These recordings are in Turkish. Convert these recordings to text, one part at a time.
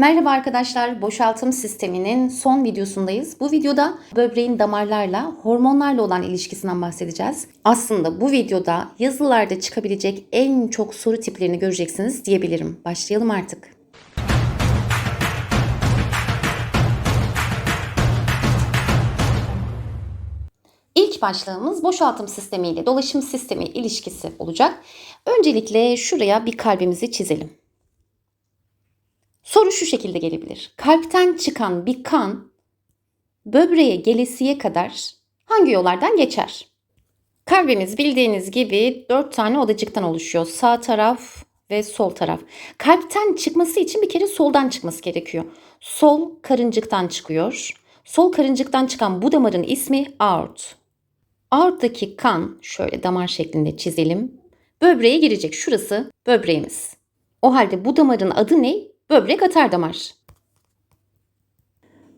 Merhaba arkadaşlar, boşaltım sisteminin son videosundayız. Bu videoda böbreğin damarlarla, hormonlarla olan ilişkisinden bahsedeceğiz. Aslında bu videoda yazılarda çıkabilecek en çok soru tiplerini göreceksiniz diyebilirim. Başlayalım artık. İlk başlığımız boşaltım sistemi ile dolaşım sistemi ilişkisi olacak. Öncelikle şuraya bir kalbimizi çizelim. Soru şu şekilde gelebilir. Kalpten çıkan bir kan böbreğe gelesiye kadar hangi yollardan geçer? Kalbimiz bildiğiniz gibi dört tane odacıktan oluşuyor. Sağ taraf ve sol taraf. Kalpten çıkması için bir kere soldan çıkması gerekiyor. Sol karıncıktan çıkıyor. Sol karıncıktan çıkan bu damarın ismi aort. Aorttaki kan şöyle damar şeklinde çizelim. Böbreğe girecek. Şurası böbreğimiz. O halde bu damarın adı ne? Böbrek atar damar.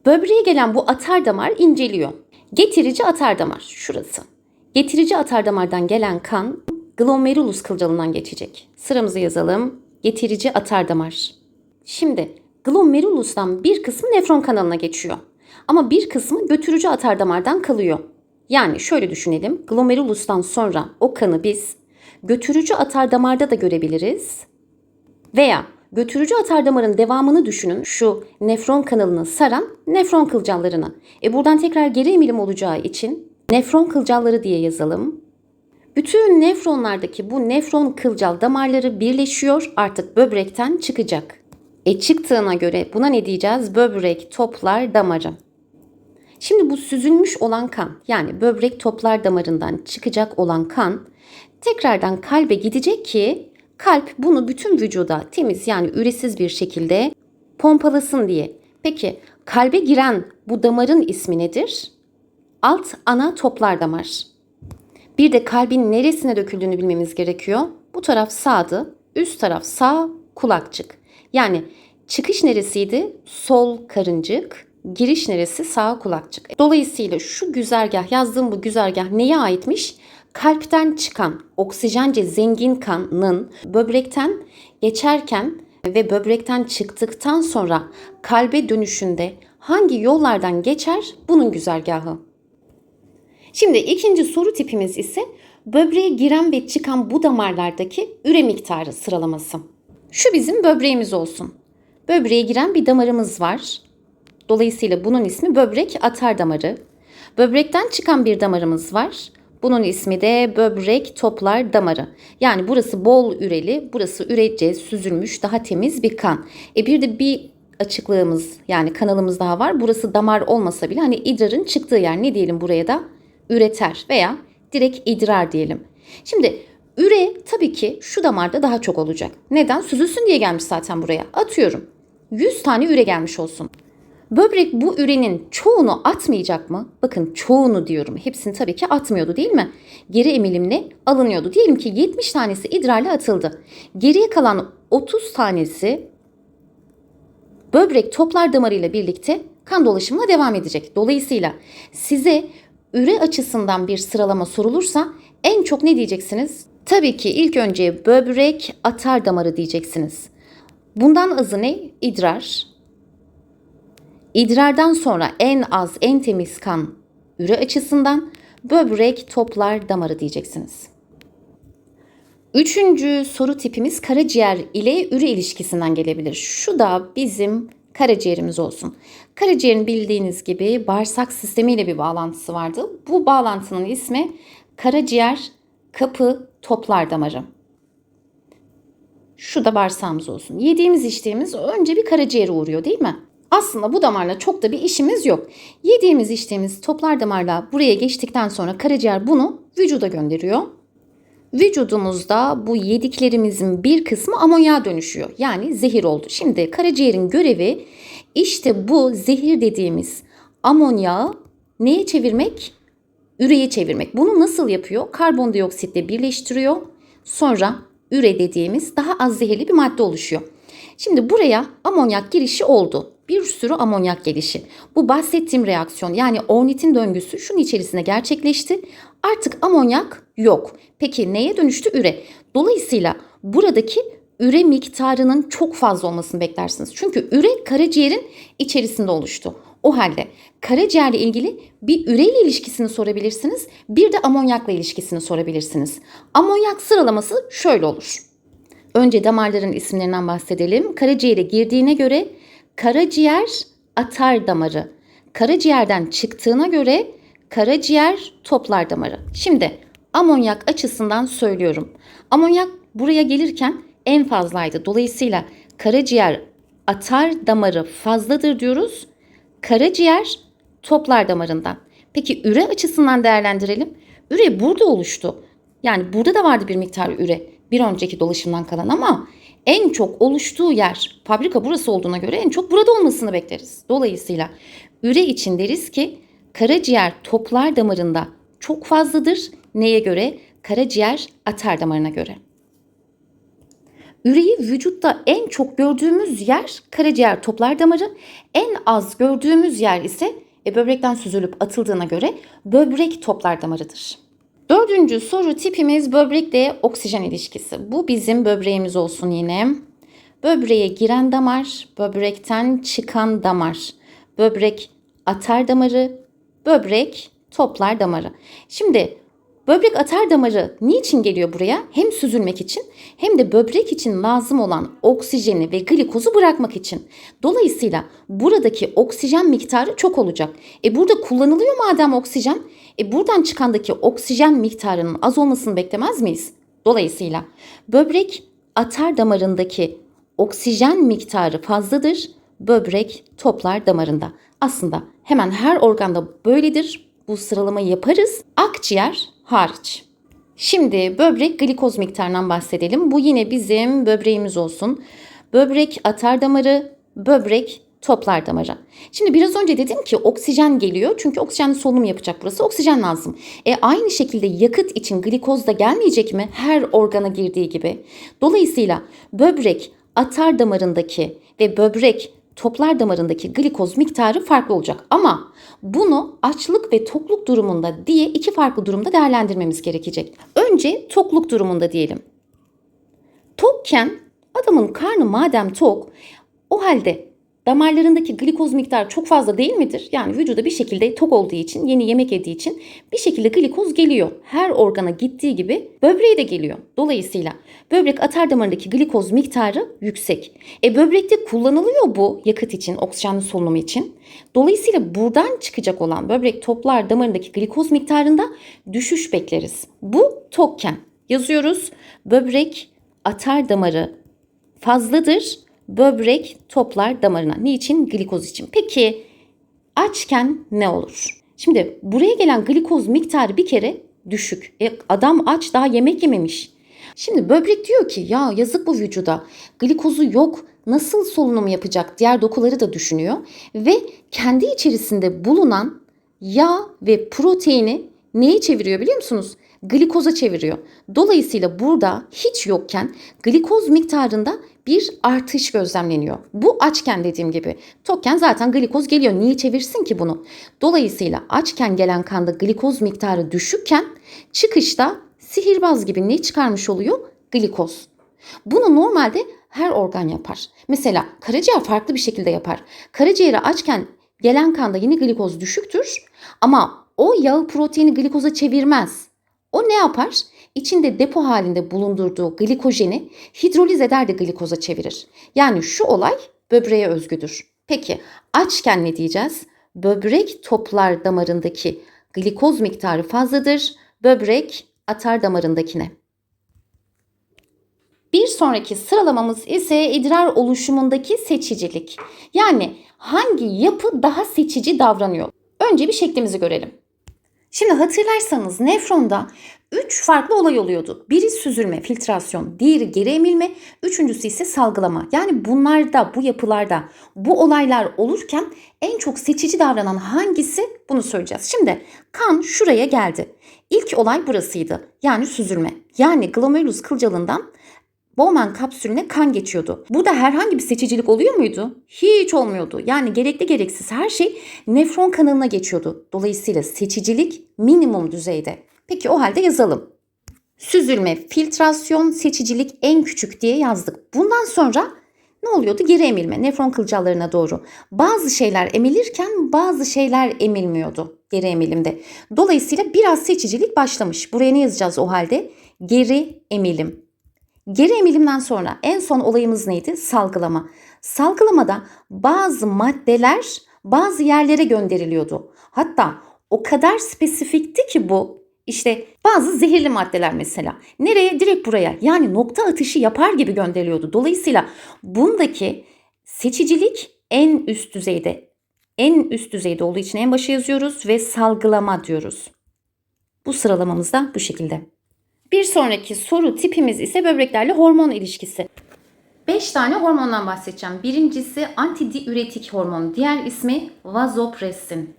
Böbreğe gelen bu atar damar inceliyor. Getirici atar damar şurası. Getirici atar damardan gelen kan glomerulus kılcalından geçecek. Sıramızı yazalım. Getirici atar damar. Şimdi glomerulustan bir kısmı nefron kanalına geçiyor. Ama bir kısmı götürücü atar damardan kalıyor. Yani şöyle düşünelim. Glomerulustan sonra o kanı biz götürücü atar damarda da görebiliriz. Veya götürücü atar damarın devamını düşünün. Şu nefron kanalını saran nefron kılcallarını. E buradan tekrar geri emilim olacağı için nefron kılcalları diye yazalım. Bütün nefronlardaki bu nefron kılcal damarları birleşiyor artık böbrekten çıkacak. E çıktığına göre buna ne diyeceğiz? Böbrek toplar damarı. Şimdi bu süzülmüş olan kan yani böbrek toplar damarından çıkacak olan kan tekrardan kalbe gidecek ki kalp bunu bütün vücuda temiz yani üresiz bir şekilde pompalasın diye. Peki kalbe giren bu damarın ismi nedir? Alt ana toplar damar. Bir de kalbin neresine döküldüğünü bilmemiz gerekiyor. Bu taraf sağdı, üst taraf sağ kulakçık. Yani çıkış neresiydi? Sol karıncık, giriş neresi? Sağ kulakçık. Dolayısıyla şu güzergah, yazdığım bu güzergah neye aitmiş? Kalpten çıkan oksijence zengin kanın böbrekten geçerken ve böbrekten çıktıktan sonra kalbe dönüşünde hangi yollardan geçer? Bunun güzergahı. Şimdi ikinci soru tipimiz ise böbreğe giren ve çıkan bu damarlardaki üre miktarı sıralaması. Şu bizim böbreğimiz olsun. Böbreğe giren bir damarımız var. Dolayısıyla bunun ismi böbrek atar damarı. Böbrekten çıkan bir damarımız var. Bunun ismi de böbrek toplar damarı. Yani burası bol üreli, burası ürece süzülmüş daha temiz bir kan. E bir de bir açıklığımız yani kanalımız daha var. Burası damar olmasa bile hani idrarın çıktığı yer ne diyelim buraya da üreter veya direkt idrar diyelim. Şimdi üre tabii ki şu damarda daha çok olacak. Neden? Süzülsün diye gelmiş zaten buraya. Atıyorum. 100 tane üre gelmiş olsun. Böbrek bu ürenin çoğunu atmayacak mı? Bakın çoğunu diyorum. Hepsini tabii ki atmıyordu değil mi? Geri emilimle alınıyordu. Diyelim ki 70 tanesi idrarla atıldı. Geriye kalan 30 tanesi böbrek toplar damarıyla birlikte kan dolaşımına devam edecek. Dolayısıyla size üre açısından bir sıralama sorulursa en çok ne diyeceksiniz? Tabii ki ilk önce böbrek atar damarı diyeceksiniz. Bundan azı ne? İdrar. İdrardan sonra en az en temiz kan üre açısından böbrek toplar damarı diyeceksiniz. Üçüncü soru tipimiz karaciğer ile üre ilişkisinden gelebilir. Şu da bizim karaciğerimiz olsun. Karaciğerin bildiğiniz gibi bağırsak sistemiyle bir bağlantısı vardı. Bu bağlantının ismi karaciğer kapı toplar damarı. Şu da bağırsağımız olsun. Yediğimiz içtiğimiz önce bir karaciğere uğruyor değil mi? Aslında bu damarla çok da bir işimiz yok. Yediğimiz içtiğimiz toplar damarla buraya geçtikten sonra karaciğer bunu vücuda gönderiyor. Vücudumuzda bu yediklerimizin bir kısmı amonya dönüşüyor. Yani zehir oldu. Şimdi karaciğerin görevi işte bu zehir dediğimiz amonyağı neye çevirmek? Üreye çevirmek. Bunu nasıl yapıyor? Karbondioksitle birleştiriyor. Sonra üre dediğimiz daha az zehirli bir madde oluşuyor. Şimdi buraya amonyak girişi oldu. Bir sürü amonyak gelişi. Bu bahsettiğim reaksiyon yani ornitin döngüsü şunun içerisinde gerçekleşti. Artık amonyak yok. Peki neye dönüştü? Üre. Dolayısıyla buradaki üre miktarının çok fazla olmasını beklersiniz. Çünkü üre karaciğerin içerisinde oluştu. O halde karaciğerle ilgili bir üreyle ilişkisini sorabilirsiniz. Bir de amonyakla ilişkisini sorabilirsiniz. Amonyak sıralaması şöyle olur. Önce damarların isimlerinden bahsedelim. Karaciğere girdiğine göre karaciğer atar damarı. Karaciğerden çıktığına göre karaciğer toplar damarı. Şimdi amonyak açısından söylüyorum. Amonyak buraya gelirken en fazlaydı. Dolayısıyla karaciğer atar damarı fazladır diyoruz. Karaciğer toplar damarından. Peki üre açısından değerlendirelim. Üre burada oluştu. Yani burada da vardı bir miktar üre bir önceki dolaşımdan kalan ama en çok oluştuğu yer fabrika burası olduğuna göre en çok burada olmasını bekleriz. Dolayısıyla üre için deriz ki karaciğer toplar damarında çok fazladır. Neye göre? Karaciğer atar damarına göre. Üreyi vücutta en çok gördüğümüz yer karaciğer toplar damarı, en az gördüğümüz yer ise e, böbrekten süzülüp atıldığına göre böbrek toplar damarıdır. Dördüncü soru tipimiz böbrekle oksijen ilişkisi. Bu bizim böbreğimiz olsun yine. Böbreğe giren damar, böbrekten çıkan damar. Böbrek atar damarı, böbrek toplar damarı. Şimdi böbrek atar damarı niçin geliyor buraya? Hem süzülmek için hem de böbrek için lazım olan oksijeni ve glikozu bırakmak için. Dolayısıyla buradaki oksijen miktarı çok olacak. E burada kullanılıyor madem oksijen. E buradan çıkandaki oksijen miktarının az olmasını beklemez miyiz? Dolayısıyla böbrek atar damarındaki oksijen miktarı fazladır. Böbrek toplar damarında. Aslında hemen her organda böyledir. Bu sıralamayı yaparız. Akciğer hariç. Şimdi böbrek glikoz miktarından bahsedelim. Bu yine bizim böbreğimiz olsun. Böbrek atar damarı, böbrek toplar damarı. Şimdi biraz önce dedim ki oksijen geliyor. Çünkü oksijenli solunum yapacak burası. Oksijen lazım. E aynı şekilde yakıt için glikoz da gelmeyecek mi? Her organa girdiği gibi. Dolayısıyla böbrek atar damarındaki ve böbrek toplar damarındaki glikoz miktarı farklı olacak. Ama bunu açlık ve tokluk durumunda diye iki farklı durumda değerlendirmemiz gerekecek. Önce tokluk durumunda diyelim. Tokken adamın karnı madem tok o halde damarlarındaki glikoz miktarı çok fazla değil midir? Yani vücuda bir şekilde tok olduğu için, yeni yemek yediği için bir şekilde glikoz geliyor. Her organa gittiği gibi böbreğe de geliyor. Dolayısıyla böbrek atar damarındaki glikoz miktarı yüksek. E böbrekte kullanılıyor bu yakıt için, oksijenli solunumu için. Dolayısıyla buradan çıkacak olan böbrek toplar damarındaki glikoz miktarında düşüş bekleriz. Bu tokken. Yazıyoruz. Böbrek atar damarı fazladır böbrek toplar damarına. Niçin? Glikoz için. Peki açken ne olur? Şimdi buraya gelen glikoz miktarı bir kere düşük. E, adam aç daha yemek yememiş. Şimdi böbrek diyor ki ya yazık bu vücuda glikozu yok nasıl solunum yapacak diğer dokuları da düşünüyor ve kendi içerisinde bulunan yağ ve proteini neyi çeviriyor biliyor musunuz? Glikoza çeviriyor. Dolayısıyla burada hiç yokken glikoz miktarında bir artış gözlemleniyor. Bu açken dediğim gibi. Tokken zaten glikoz geliyor. Niye çevirsin ki bunu? Dolayısıyla açken gelen kanda glikoz miktarı düşükken çıkışta sihirbaz gibi ne çıkarmış oluyor? Glikoz. Bunu normalde her organ yapar. Mesela karaciğer farklı bir şekilde yapar. Karaciğeri açken gelen kanda yine glikoz düşüktür ama o yağı proteini glikoza çevirmez. O ne yapar? İçinde depo halinde bulundurduğu glikojeni hidroliz eder de glikoza çevirir. Yani şu olay böbreğe özgüdür. Peki açken ne diyeceğiz? Böbrek toplar damarındaki glikoz miktarı fazladır. Böbrek atar damarındakine. Bir sonraki sıralamamız ise idrar oluşumundaki seçicilik. Yani hangi yapı daha seçici davranıyor? Önce bir şeklimizi görelim. Şimdi hatırlarsanız nefronda 3 farklı olay oluyordu. Biri süzülme, filtrasyon, diğeri geri emilme, üçüncüsü ise salgılama. Yani bunlarda, bu yapılarda bu olaylar olurken en çok seçici davranan hangisi bunu söyleyeceğiz. Şimdi kan şuraya geldi. İlk olay burasıydı. Yani süzülme. Yani glomerulus kılcalından Bowman kapsülüne kan geçiyordu. Burada herhangi bir seçicilik oluyor muydu? Hiç olmuyordu. Yani gerekli gereksiz her şey nefron kanalına geçiyordu. Dolayısıyla seçicilik minimum düzeyde. Peki o halde yazalım. süzülme, filtrasyon, seçicilik en küçük diye yazdık. Bundan sonra ne oluyordu? Geri emilme, nefron kılcallarına doğru. Bazı şeyler emilirken bazı şeyler emilmiyordu geri emilimde. Dolayısıyla biraz seçicilik başlamış. Buraya ne yazacağız o halde? Geri emilim. Geri emilimden sonra en son olayımız neydi? Salgılama. Salgılamada bazı maddeler bazı yerlere gönderiliyordu. Hatta o kadar spesifikti ki bu. İşte bazı zehirli maddeler mesela. Nereye? Direkt buraya. Yani nokta atışı yapar gibi gönderiliyordu. Dolayısıyla bundaki seçicilik en üst düzeyde. En üst düzeyde olduğu için en başa yazıyoruz ve salgılama diyoruz. Bu sıralamamız da bu şekilde. Bir sonraki soru tipimiz ise böbreklerle hormon ilişkisi. 5 tane hormondan bahsedeceğim. Birincisi antidiüretik hormon. Diğer ismi vazopressin.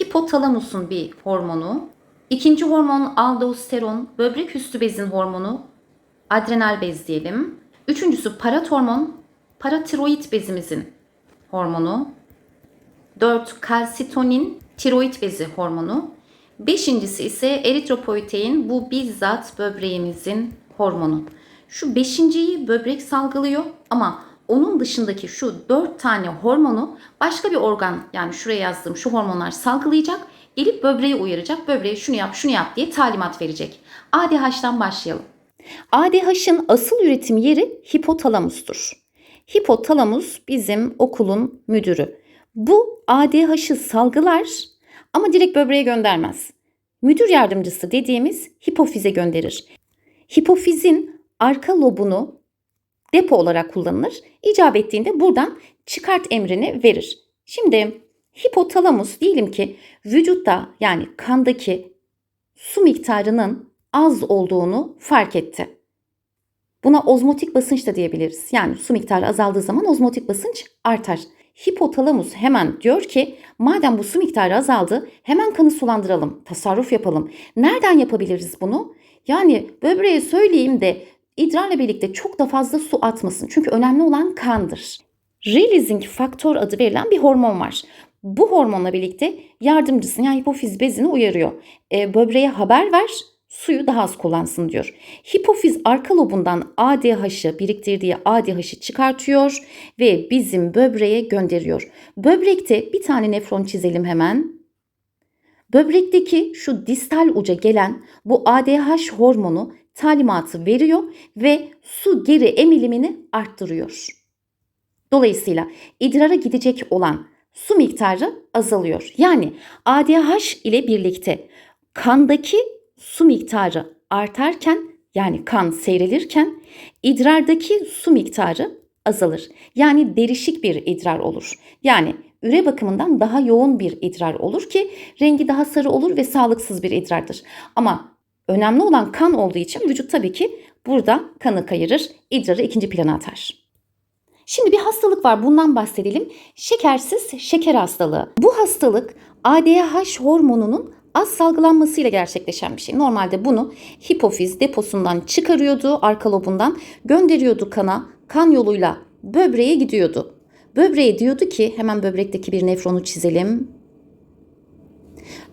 Hipotalamusun bir hormonu. İkinci hormon aldosteron, böbrek üstü bezin hormonu. Adrenal bez diyelim. Üçüncüsü paratormon, paratiroid bezimizin hormonu. 4 kalsitonin, tiroid bezi hormonu. Beşincisi ise eritropoietin, bu bizzat böbreğimizin hormonu. Şu beşinciyi böbrek salgılıyor ama onun dışındaki şu dört tane hormonu başka bir organ yani şuraya yazdığım şu hormonlar salgılayacak. Gelip böbreği uyaracak. Böbreğe şunu yap şunu yap diye talimat verecek. ADH'dan başlayalım. ADH'ın asıl üretim yeri hipotalamustur. Hipotalamus bizim okulun müdürü. Bu ADH'ı salgılar ama direkt böbreğe göndermez. Müdür yardımcısı dediğimiz hipofize gönderir. Hipofizin arka lobunu depo olarak kullanılır. İcap ettiğinde buradan çıkart emrini verir. Şimdi hipotalamus diyelim ki vücutta yani kandaki su miktarının az olduğunu fark etti. Buna ozmotik basınç da diyebiliriz. Yani su miktarı azaldığı zaman ozmotik basınç artar. Hipotalamus hemen diyor ki madem bu su miktarı azaldı hemen kanı sulandıralım, tasarruf yapalım. Nereden yapabiliriz bunu? Yani böbreğe söyleyeyim de idrarla birlikte çok da fazla su atmasın. Çünkü önemli olan kandır. Releasing faktör adı verilen bir hormon var. Bu hormonla birlikte yardımcısını yani hipofiz bezini uyarıyor. E, böbreğe haber ver, suyu daha az kullansın diyor. Hipofiz arka lobundan ADH'ı biriktirdiği ADH'ı çıkartıyor ve bizim böbreğe gönderiyor. Böbrekte bir tane nefron çizelim hemen. Böbrekteki şu distal uca gelen bu ADH hormonu talimatı veriyor ve su geri emilimini arttırıyor. Dolayısıyla idrara gidecek olan su miktarı azalıyor. Yani ADH ile birlikte kandaki su miktarı artarken yani kan seyrelirken idrardaki su miktarı azalır. Yani derişik bir idrar olur. Yani üre bakımından daha yoğun bir idrar olur ki rengi daha sarı olur ve sağlıksız bir idrardır. Ama önemli olan kan olduğu için vücut tabii ki burada kanı kayırır, idrarı ikinci plana atar. Şimdi bir hastalık var bundan bahsedelim. Şekersiz şeker hastalığı. Bu hastalık ADH hormonunun az salgılanmasıyla gerçekleşen bir şey. Normalde bunu hipofiz deposundan çıkarıyordu, arka lobundan gönderiyordu kana, kan yoluyla böbreğe gidiyordu. Böbreğe diyordu ki hemen böbrekteki bir nefronu çizelim.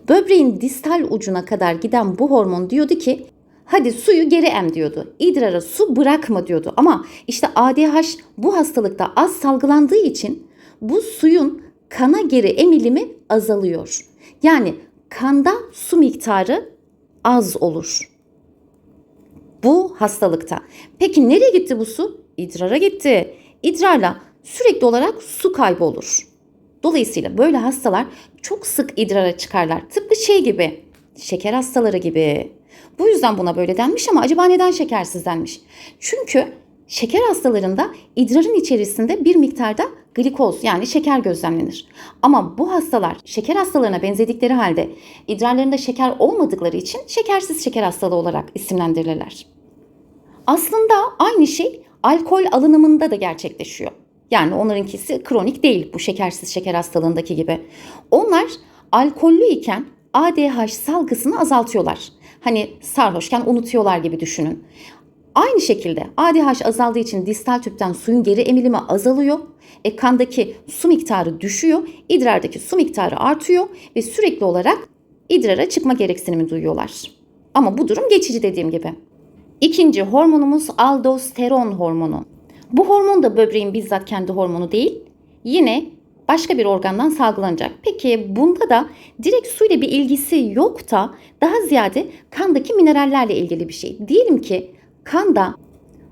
Böbreğin distal ucuna kadar giden bu hormon diyordu ki hadi suyu geri em diyordu. İdrara su bırakma diyordu. Ama işte ADH bu hastalıkta az salgılandığı için bu suyun kana geri emilimi azalıyor. Yani kanda su miktarı az olur. Bu hastalıkta. Peki nereye gitti bu su? İdrara gitti. İdrarla sürekli olarak su kaybı olur. Dolayısıyla böyle hastalar çok sık idrara çıkarlar. Tıpkı şey gibi, şeker hastaları gibi. Bu yüzden buna böyle denmiş ama acaba neden şekersiz denmiş? Çünkü şeker hastalarında idrarın içerisinde bir miktarda glikoz yani şeker gözlemlenir. Ama bu hastalar şeker hastalarına benzedikleri halde idrarlarında şeker olmadıkları için şekersiz şeker hastalığı olarak isimlendirilirler. Aslında aynı şey alkol alınımında da gerçekleşiyor. Yani onlarınkisi kronik değil bu şekersiz şeker hastalığındaki gibi. Onlar alkollü iken ADH salgısını azaltıyorlar. Hani sarhoşken unutuyorlar gibi düşünün. Aynı şekilde ADH azaldığı için distal tüpten suyun geri emilimi azalıyor. E, kandaki su miktarı düşüyor, idrardaki su miktarı artıyor ve sürekli olarak idrara çıkma gereksinimi duyuyorlar. Ama bu durum geçici dediğim gibi. İkinci hormonumuz aldosteron hormonu. Bu hormon da böbreğin bizzat kendi hormonu değil. Yine başka bir organdan salgılanacak. Peki bunda da direkt su ile bir ilgisi yok da daha ziyade kandaki minerallerle ilgili bir şey. Diyelim ki kanda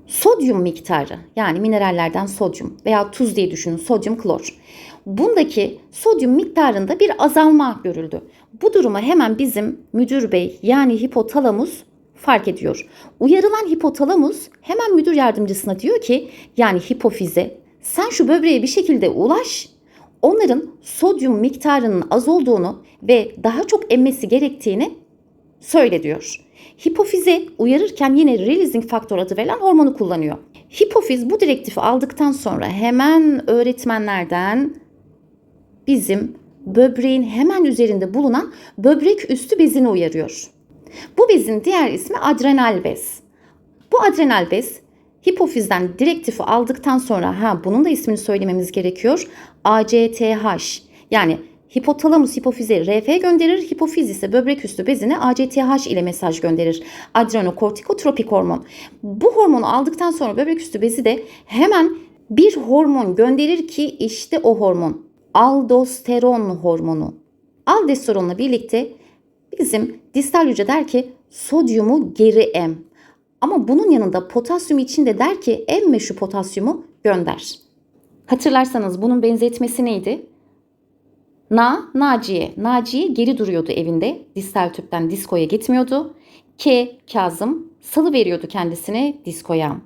sodyum miktarı yani minerallerden sodyum veya tuz diye düşünün sodyum klor. Bundaki sodyum miktarında bir azalma görüldü. Bu duruma hemen bizim müdür bey yani hipotalamus fark ediyor. Uyarılan hipotalamus hemen müdür yardımcısına diyor ki yani hipofize sen şu böbreğe bir şekilde ulaş. Onların sodyum miktarının az olduğunu ve daha çok emmesi gerektiğini söyle diyor. Hipofize uyarırken yine releasing faktör adı verilen hormonu kullanıyor. Hipofiz bu direktifi aldıktan sonra hemen öğretmenlerden bizim böbreğin hemen üzerinde bulunan böbrek üstü bezini uyarıyor. Bu bezin diğer ismi adrenal bez. Bu adrenal bez hipofizden direktifi aldıktan sonra ha bunun da ismini söylememiz gerekiyor. ACTH yani hipotalamus hipofize RF gönderir, hipofiz ise böbrek üstü bezine ACTH ile mesaj gönderir. Adrenokortikotropik hormon. Bu hormonu aldıktan sonra böbrek üstü bezi de hemen bir hormon gönderir ki işte o hormon aldosteron hormonu. Aldosteronla birlikte bizim distal hücre der ki sodyumu geri em. Ama bunun yanında potasyum için de der ki emme şu potasyumu gönder. Hatırlarsanız bunun benzetmesi neydi? Na, Naciye. Naciye geri duruyordu evinde. Distal tüpten diskoya gitmiyordu. K, Kazım salı veriyordu kendisine diskoya.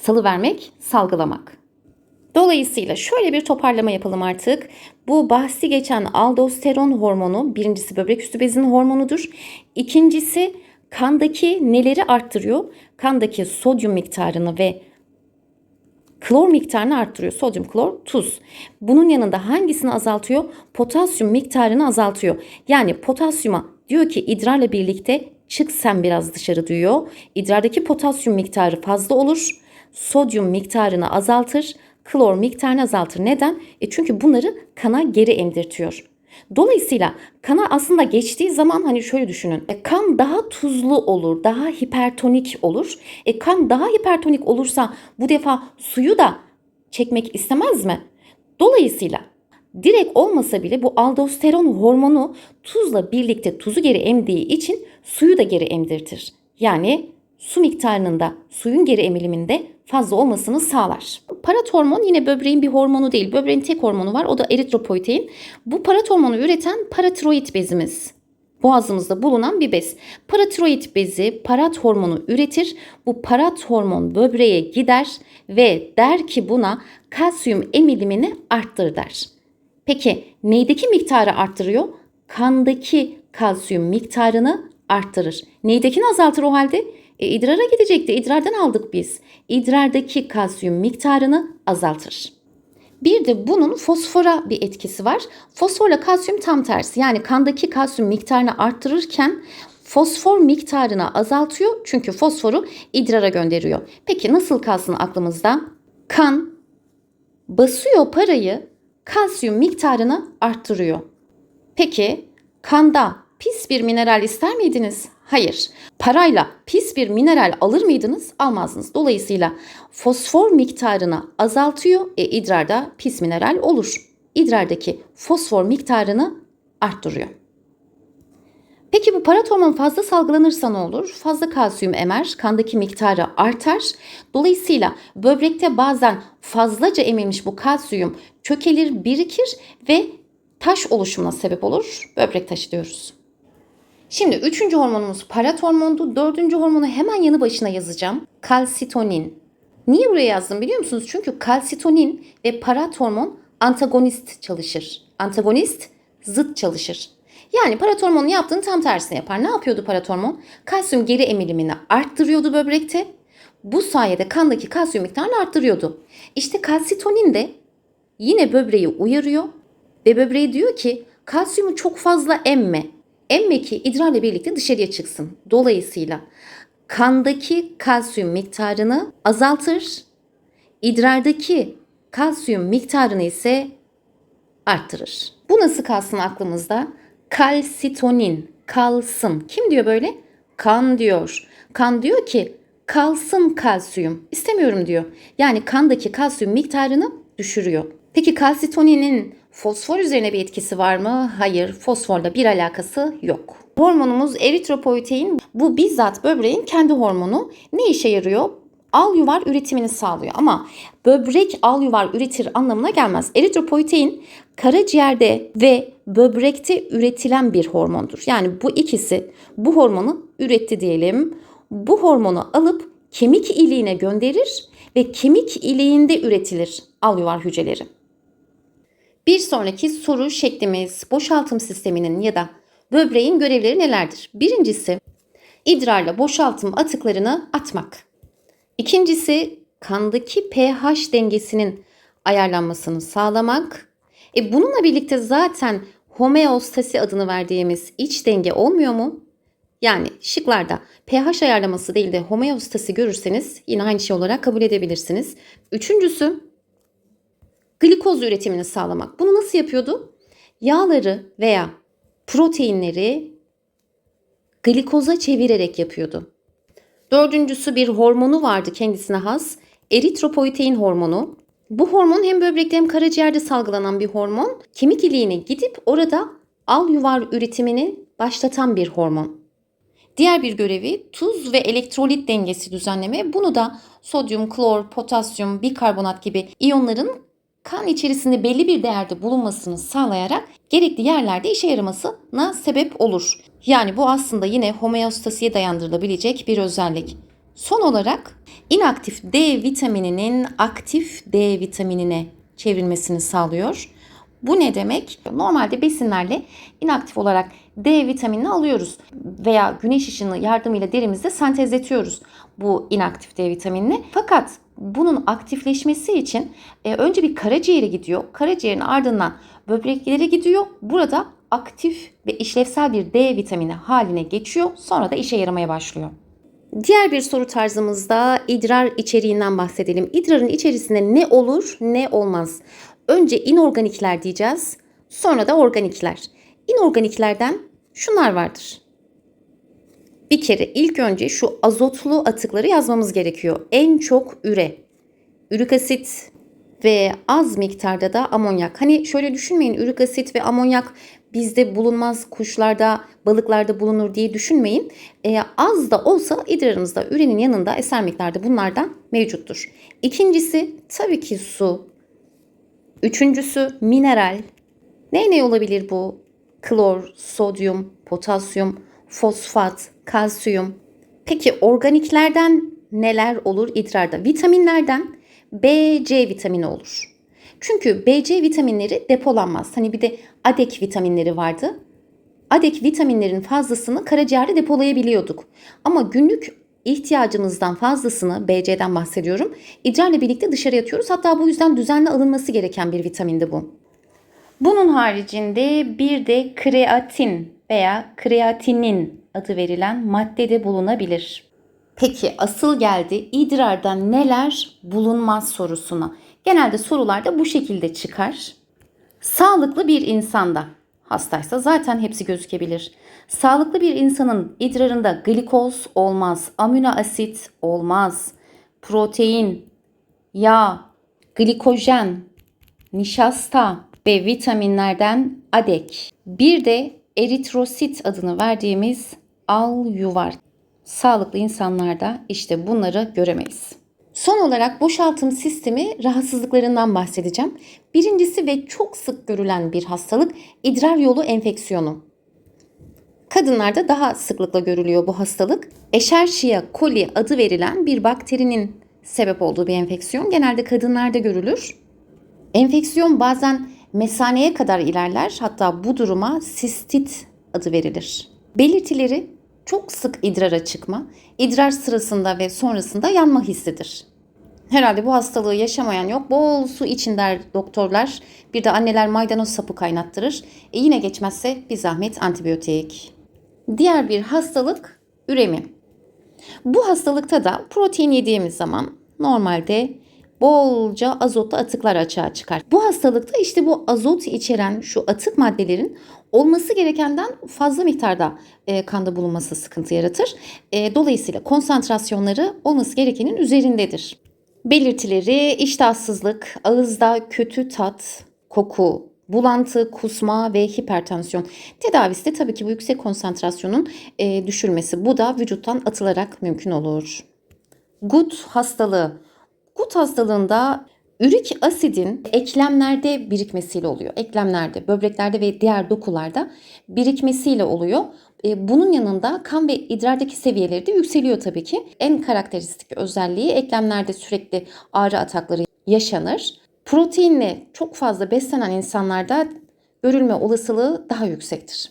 Salı vermek, salgılamak. Dolayısıyla şöyle bir toparlama yapalım artık. Bu bahsi geçen aldosteron hormonu birincisi böbrek üstü bezinin hormonudur. İkincisi kandaki neleri arttırıyor? Kandaki sodyum miktarını ve klor miktarını arttırıyor. Sodyum, klor, tuz. Bunun yanında hangisini azaltıyor? Potasyum miktarını azaltıyor. Yani potasyuma diyor ki idrarla birlikte çık sen biraz dışarı diyor. İdrardaki potasyum miktarı fazla olur. Sodyum miktarını azaltır. Klor miktarını azaltır. Neden? E çünkü bunları kana geri emdirtiyor. Dolayısıyla kana aslında geçtiği zaman hani şöyle düşünün. E, kan daha tuzlu olur, daha hipertonik olur. E, kan daha hipertonik olursa bu defa suyu da çekmek istemez mi? Dolayısıyla direkt olmasa bile bu aldosteron hormonu tuzla birlikte tuzu geri emdiği için suyu da geri emdirtir. Yani su miktarının da suyun geri emiliminde fazla olmasını sağlar. Parat hormon yine böbreğin bir hormonu değil. Böbreğin tek hormonu var. O da eritropoietin. Bu parat hormonu üreten paratiroid bezimiz. Boğazımızda bulunan bir bez. Paratiroid bezi parat hormonu üretir. Bu parat hormon böbreğe gider ve der ki buna kalsiyum emilimini arttır der. Peki neydeki miktarı arttırıyor? Kandaki kalsiyum miktarını arttırır. Neydekini azaltır o halde? E, idrara gidecekti. İdrardan aldık biz. İdrardaki kalsiyum miktarını azaltır. Bir de bunun fosfora bir etkisi var. Fosforla kalsiyum tam tersi. Yani kandaki kalsiyum miktarını arttırırken fosfor miktarını azaltıyor. Çünkü fosforu idrara gönderiyor. Peki nasıl kalsın aklımızda? Kan basıyor parayı kalsiyum miktarını arttırıyor. Peki kanda bir mineral ister miydiniz? Hayır. Parayla pis bir mineral alır mıydınız? Almazdınız. Dolayısıyla fosfor miktarını azaltıyor. E idrarda pis mineral olur. İdrardaki fosfor miktarını arttırıyor. Peki bu parat hormon fazla salgılanırsa ne olur? Fazla kalsiyum emer, kandaki miktarı artar. Dolayısıyla böbrekte bazen fazlaca emilmiş bu kalsiyum çökelir, birikir ve taş oluşumuna sebep olur. Böbrek taşı diyoruz. Şimdi üçüncü hormonumuz parat hormondu. Dördüncü hormonu hemen yanı başına yazacağım. Kalsitonin. Niye buraya yazdım biliyor musunuz? Çünkü kalsitonin ve parat hormon antagonist çalışır. Antagonist zıt çalışır. Yani parat hormonu yaptığını tam tersini yapar. Ne yapıyordu parat hormon? Kalsiyum geri emilimini arttırıyordu böbrekte. Bu sayede kandaki kalsiyum miktarını arttırıyordu. İşte kalsitonin de yine böbreği uyarıyor ve böbreğe diyor ki kalsiyumu çok fazla emme. Emme ki idrarla birlikte dışarıya çıksın. Dolayısıyla kandaki kalsiyum miktarını azaltır. İdrardaki kalsiyum miktarını ise arttırır. Bu nasıl kalsın aklımızda? Kalsitonin, kalsın. Kim diyor böyle? Kan diyor. Kan diyor ki kalsın kalsiyum. İstemiyorum diyor. Yani kandaki kalsiyum miktarını düşürüyor. Peki kalsitoninin fosfor üzerine bir etkisi var mı? Hayır, fosforla bir alakası yok. Hormonumuz eritropoietin. Bu bizzat böbreğin kendi hormonu. Ne işe yarıyor? Al yuvar üretimini sağlıyor ama böbrek al yuvar üretir anlamına gelmez. Eritropoietin karaciğerde ve böbrekte üretilen bir hormondur. Yani bu ikisi bu hormonu üretti diyelim. Bu hormonu alıp kemik iliğine gönderir ve kemik iliğinde üretilir al yuvar hücreleri. Bir sonraki soru şeklimiz boşaltım sisteminin ya da böbreğin görevleri nelerdir? Birincisi idrarla boşaltım atıklarını atmak. İkincisi kandaki pH dengesinin ayarlanmasını sağlamak. E bununla birlikte zaten homeostasi adını verdiğimiz iç denge olmuyor mu? Yani şıklarda pH ayarlaması değil de homeostasi görürseniz yine aynı şey olarak kabul edebilirsiniz. Üçüncüsü glikoz üretimini sağlamak. Bunu nasıl yapıyordu? Yağları veya proteinleri glikoza çevirerek yapıyordu. Dördüncüsü bir hormonu vardı kendisine has. Eritropoietin hormonu. Bu hormon hem böbrekte hem karaciğerde salgılanan bir hormon. Kemik iliğine gidip orada al yuvar üretimini başlatan bir hormon. Diğer bir görevi tuz ve elektrolit dengesi düzenleme. Bunu da sodyum, klor, potasyum, bikarbonat gibi iyonların kan içerisinde belli bir değerde bulunmasını sağlayarak gerekli yerlerde işe yaramasına sebep olur. Yani bu aslında yine homeostasiye dayandırılabilecek bir özellik. Son olarak inaktif D vitamininin aktif D vitaminine çevrilmesini sağlıyor. Bu ne demek? Normalde besinlerle inaktif olarak D vitaminini alıyoruz veya güneş ışını yardımıyla derimizde sentezletiyoruz bu inaktif D vitaminini. Fakat bunun aktifleşmesi için e, önce bir karaciğere gidiyor. Karaciğerin ardından böbreklere gidiyor. Burada aktif ve işlevsel bir D vitamini haline geçiyor. Sonra da işe yaramaya başlıyor. Diğer bir soru tarzımızda idrar içeriğinden bahsedelim. İdrarın içerisinde ne olur ne olmaz. Önce inorganikler diyeceğiz. Sonra da organikler. İnorganiklerden şunlar vardır. Bir kere ilk önce şu azotlu atıkları yazmamız gerekiyor. En çok üre, ürik asit ve az miktarda da amonyak. Hani şöyle düşünmeyin ürik asit ve amonyak bizde bulunmaz kuşlarda, balıklarda bulunur diye düşünmeyin. Ee, az da olsa idrarımızda ürenin yanında eser miktarda bunlardan mevcuttur. İkincisi tabii ki su. Üçüncüsü mineral. Ne ne olabilir bu? Klor, sodyum, potasyum, fosfat, kalsiyum. Peki organiklerden neler olur idrarda? Vitaminlerden B, C vitamini olur. Çünkü B, C vitaminleri depolanmaz. Hani bir de ADEK vitaminleri vardı. ADEK vitaminlerin fazlasını karaciğerde depolayabiliyorduk. Ama günlük ihtiyacımızdan fazlasını BC'den bahsediyorum. İdrarla birlikte dışarı atıyoruz. Hatta bu yüzden düzenli alınması gereken bir vitamindi bu. Bunun haricinde bir de kreatin veya kreatinin adı verilen madde de bulunabilir. Peki asıl geldi idrardan neler bulunmaz sorusuna. Genelde sorularda bu şekilde çıkar. Sağlıklı bir insanda hastaysa zaten hepsi gözükebilir. Sağlıklı bir insanın idrarında glikoz olmaz, amino asit olmaz, protein, yağ, glikojen, nişasta ve vitaminlerden adek. Bir de eritrosit adını verdiğimiz al yuvar. Sağlıklı insanlarda işte bunları göremeyiz. Son olarak boşaltım sistemi rahatsızlıklarından bahsedeceğim. Birincisi ve çok sık görülen bir hastalık idrar yolu enfeksiyonu. Kadınlarda daha sıklıkla görülüyor bu hastalık. Escherichia coli adı verilen bir bakterinin sebep olduğu bir enfeksiyon. Genelde kadınlarda görülür. Enfeksiyon bazen mesaneye kadar ilerler. Hatta bu duruma sistit adı verilir. Belirtileri çok sık idrara çıkma, idrar sırasında ve sonrasında yanma hissidir. Herhalde bu hastalığı yaşamayan yok. Bol su için der doktorlar. Bir de anneler maydanoz sapı kaynattırır. E yine geçmezse bir zahmet antibiyotik. Diğer bir hastalık üremi. Bu hastalıkta da protein yediğimiz zaman normalde bolca azotlu atıklar açığa çıkar. Bu hastalıkta işte bu azot içeren şu atık maddelerin olması gerekenden fazla miktarda e, kanda bulunması sıkıntı yaratır. E, dolayısıyla konsantrasyonları olması gerekenin üzerindedir. Belirtileri iştahsızlık, ağızda kötü tat, koku, bulantı, kusma ve hipertansiyon. Tedavisi de tabii ki bu yüksek konsantrasyonun e, düşürmesi. Bu da vücuttan atılarak mümkün olur. Gut hastalığı. Gut hastalığında ürik asidin eklemlerde birikmesiyle oluyor. Eklemlerde, böbreklerde ve diğer dokularda birikmesiyle oluyor. E, Bunun yanında kan ve idrardaki seviyeleri de yükseliyor tabii ki. En karakteristik özelliği eklemlerde sürekli ağrı atakları yaşanır. Proteinle çok fazla beslenen insanlarda görülme olasılığı daha yüksektir.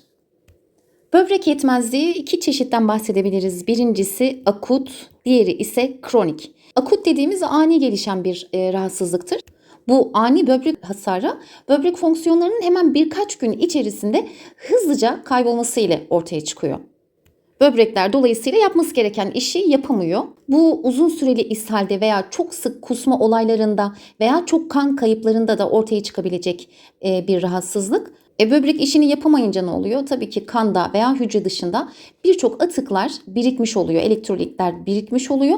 Böbrek yetmezliği iki çeşitten bahsedebiliriz. Birincisi akut, diğeri ise kronik. Akut dediğimiz ani gelişen bir e, rahatsızlıktır. Bu ani böbrek hasarı böbrek fonksiyonlarının hemen birkaç gün içerisinde hızlıca kaybolması ile ortaya çıkıyor. Böbrekler dolayısıyla yapması gereken işi yapamıyor. Bu uzun süreli ishalde veya çok sık kusma olaylarında veya çok kan kayıplarında da ortaya çıkabilecek e, bir rahatsızlık. E, böbrek işini yapamayınca ne oluyor? Tabii ki kanda veya hücre dışında birçok atıklar birikmiş oluyor. Elektrolitler birikmiş oluyor.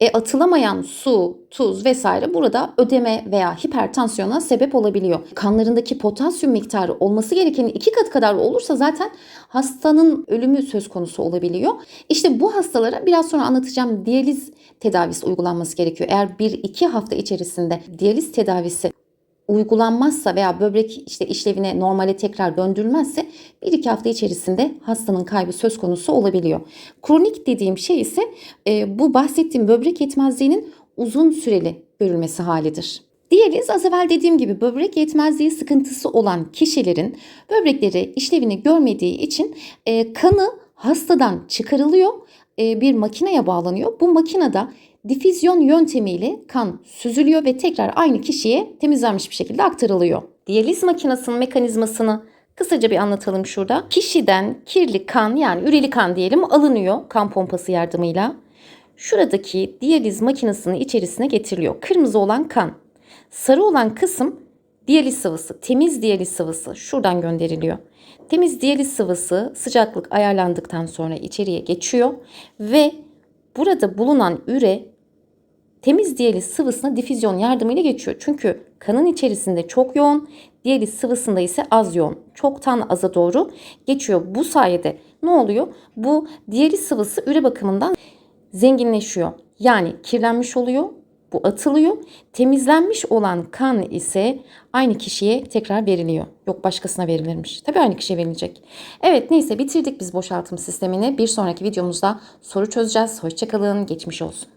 E, atılamayan su, tuz vesaire burada ödeme veya hipertansiyona sebep olabiliyor. Kanlarındaki potasyum miktarı olması gerekenin iki kat kadar olursa zaten hastanın ölümü söz konusu olabiliyor. İşte bu hastalara biraz sonra anlatacağım diyaliz tedavisi uygulanması gerekiyor. Eğer 1-2 hafta içerisinde diyaliz tedavisi uygulanmazsa veya böbrek işte işlevine normale tekrar döndürülmezse 1-2 hafta içerisinde hastanın kaybı söz konusu olabiliyor. Kronik dediğim şey ise e, bu bahsettiğim böbrek yetmezliğinin uzun süreli görülmesi halidir. Diyaliz az evvel dediğim gibi böbrek yetmezliği sıkıntısı olan kişilerin böbrekleri işlevini görmediği için e, kanı hastadan çıkarılıyor, e, bir makineye bağlanıyor. Bu makinede difüzyon yöntemiyle kan süzülüyor ve tekrar aynı kişiye temizlenmiş bir şekilde aktarılıyor. Diyaliz makinesinin mekanizmasını kısaca bir anlatalım şurada. Kişiden kirli kan yani üreli kan diyelim alınıyor kan pompası yardımıyla. Şuradaki diyaliz makinesinin içerisine getiriliyor. Kırmızı olan kan. Sarı olan kısım diyaliz sıvısı, temiz diyaliz sıvısı şuradan gönderiliyor. Temiz diyaliz sıvısı sıcaklık ayarlandıktan sonra içeriye geçiyor ve burada bulunan üre temiz diyaliz sıvısına difüzyon yardımıyla geçiyor. Çünkü kanın içerisinde çok yoğun, diyaliz sıvısında ise az yoğun. Çoktan aza doğru geçiyor. Bu sayede ne oluyor? Bu diyaliz sıvısı üre bakımından zenginleşiyor. Yani kirlenmiş oluyor, bu atılıyor. Temizlenmiş olan kan ise aynı kişiye tekrar veriliyor. Yok başkasına verilirmiş. Tabii aynı kişiye verilecek. Evet neyse bitirdik biz boşaltım sistemini. Bir sonraki videomuzda soru çözeceğiz. Hoşçakalın. Geçmiş olsun.